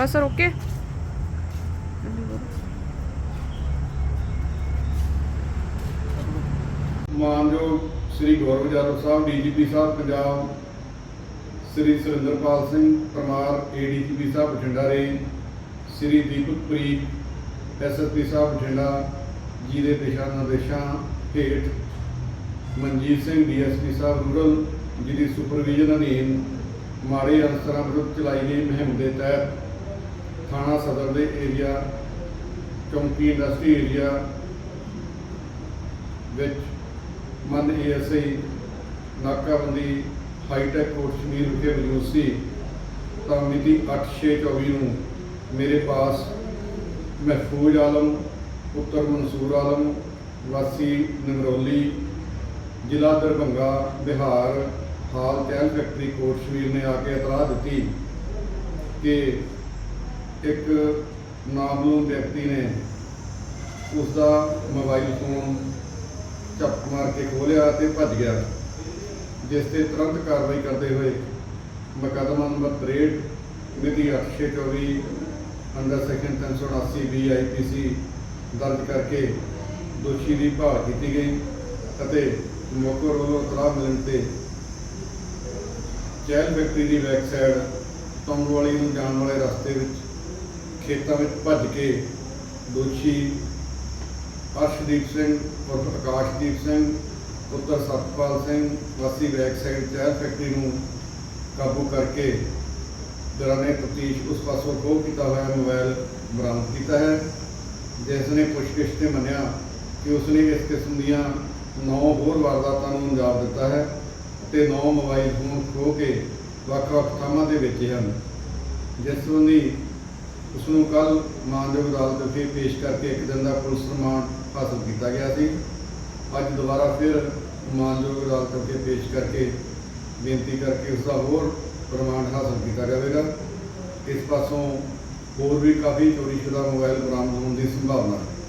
ਬਸ sir okay ਮਾਨਯੋਗ Shri Gaurav Jadav sahib, DGP sahib, Punjab Shri Surinderpal Singh Parmar, ADGP sahib Bathinda range Shri Deepak Preet SSP sahib Bathinda, ji ਦੇ ਦਿਸ਼ਾ ਨਿਰਦੇਸ਼ਾਂ ਹੇਠ Manjit Singh DSP ਸਾਹਿਬ rural ji ਦੀ supervision ਅਧੀਨ ਮਾੜੇ ਅਨਸਰਾਂ ਵਿਰੁੱਧ ਚਲਾਈ ਗਈ ਮੁਹਿੰਮ ਦੇ ਤਹਿਤ ਥਾਣਾ ਸਦਰ ਦੇ ਏਰੀਆ ਚੌਂਕੀ ਇੰਡਸਟਰੀ ਏਰੀਆ ਵਿੱਚ ਮਨ ਏਐਸਆਈ ਨਾਕਾਬੰਦੀ ਹਾਈਟੈਕ ਕੋਰਟ ਸ਼ਮੀਰ ਵਿਖੇ ਮੌਜੂਦ ਸੀ। ਤਾਂ ਮਿਤੀ 8/6/24 ਨੂੰ ਮੇਰੇ ਪਾਸ ਮਹਿਫੂਜ਼ ਆਲਮ, ਪੁੱਤਰ ਮਨਸੂਰ ਆਲਮ, ਵਾਸੀ ਨਮਰੋਲੀ ਜ਼ਿਲ੍ਹਾ ਦਰਭੰਗਾ, ਬਿਹਾਰ ਹਾਲ ਤੈਲ ਫੈਕਟਰੀ ਕੋਰਟ ਸ਼ਮੀਰ ਨੇ ਆ ਕੇ ਇਤਲਾਹ ਦਿੱਤੀ ਕਿ ਇੱਕ ਨਾਮਲੂਮ ਵਿਅਕਤੀ ਨੇ ਉਸ ਦਾ ਮੋਬਾਈਲ ਫੋਨ ਝਪਟ ਮਾਰ ਕੇ ਖੋਲਿਆ ਤੇ ਭੱਜ ਗਿਆ, ਜਿਸ ਤੇ ਤੁਰੰਤ ਕਾਰਵਾਈ ਕਰਦੇ ਹੋਏ ਮੁਕੱਦਮਾ ਨੰਬਰ 63 ਮਿਤੀ 8/24 ਅੰਡਰ ਸੈਕਸ਼ਨ 379 ਬੀ ਆਈਪੀਸੀ ਦਰਜ ਕਰਕੇ ਦੋਸ਼ੀ ਦੀ ਭਾਲ ਕੀਤੀ ਗਈ ਅਤੇ ਮੌਕੇ ਵੱਲੋਂ ਇਤਲਾਹ ਮਿਲਣ ਤੇ ਚੈਲ ਵਿਅਕਤੀ ਦੀ ਬੈਕ ਸਾਈਡ ਤੰਗਵਾਲੀ ਨੂੰ ਜਾਣ ਵਾਲੇ ਰਸਤੇ ਵਿੱਚ ਖੇਤਾਂ ਵਿੱਚ ਭੱਜ ਕੇ ਦੋਸ਼ੀ ਅਰਸ਼ਦੀਪ ਸਿੰਘ ਪੁੱਤਰ ਆਕਾਸ਼ਦੀਪ ਸਿੰਘ, ਪੁੱਤਰ ਸਤਪਾਲ ਸਿੰਘ, ਵਾਸੀ ਬੈਕ ਸਾਈਡ ਚਾਹ ਫੈਕਟਰੀ ਨੂੰ ਕਾਬੂ ਕਰਕੇ ਦੌਰਾਨੇ ਤਫਤੀਸ਼ ਉਸ ਪਾਸੋਂ ਖੋਹ ਕੀਤਾ ਹੋਇਆ ਮੋਬਾਈਲ ਬਰਾਮਦ ਕੀਤਾ ਹੈ। ਜਿਸ ਨੇ ਪੁੱਛਗਿੱਛ ਤੇ ਮੰਨਿਆ ਕਿ ਉਸਨੇ ਇਸ ਕਿਸਮ ਦੀਆਂ 9 ਹੋਰ ਵਾਰਦਾਤਾਂ ਨੂੰ ਅੰਜਾਮ ਦਿੱਤਾ ਹੈ ਤੇ 9 ਮੋਬਾਈਲ ਫੋਨ ਖੋਹ ਕੇ ਵੱਖ-ਵੱਖ ਥਾਵਾਂ ਤੇ ਵੇਚੇ ਹਨ। ਜਿਸ ਸੰਬੰਧੀ ਉਸ ਨੂੰ ਕੱਲ ਮਾਨਯੋਗ ਅਦਾਲਤ ਵਿਖੇ ਪੇਸ਼ ਕਰਕੇ ਇੱਕ ਦਿਨ ਦਾ ਪੁਲਿਸ ਰਿਮਾਂਡ ਹਾਸਲ ਕੀਤਾ ਗਿਆ ਸੀ। ਅੱਜ ਦੁਬਾਰਾ ਫਿਰ ਮਾਨਯੋਗ ਅਦਾਲਤ ਵਿਖੇ ਪੇਸ਼ ਕਰਕੇ ਬੇਨਤੀ ਕਰਕੇ ਉਸ ਦਾ ਹੋਰ ਰਿਮਾਂਡ ਹਾਸਲ ਕੀਤਾ ਜਾਵੇਗਾ। ਇਸ ਪਾਸੋਂ ਹੋਰ ਵੀ ਕਾਫੀ ਚੋਰੀਸ਼ੁਦਾ ਮੋਬਾਈਲ ਬਰਾਮਦ ਹੋਣ ਦੀ ਸੰਭਾਵਨਾ ਹੈ।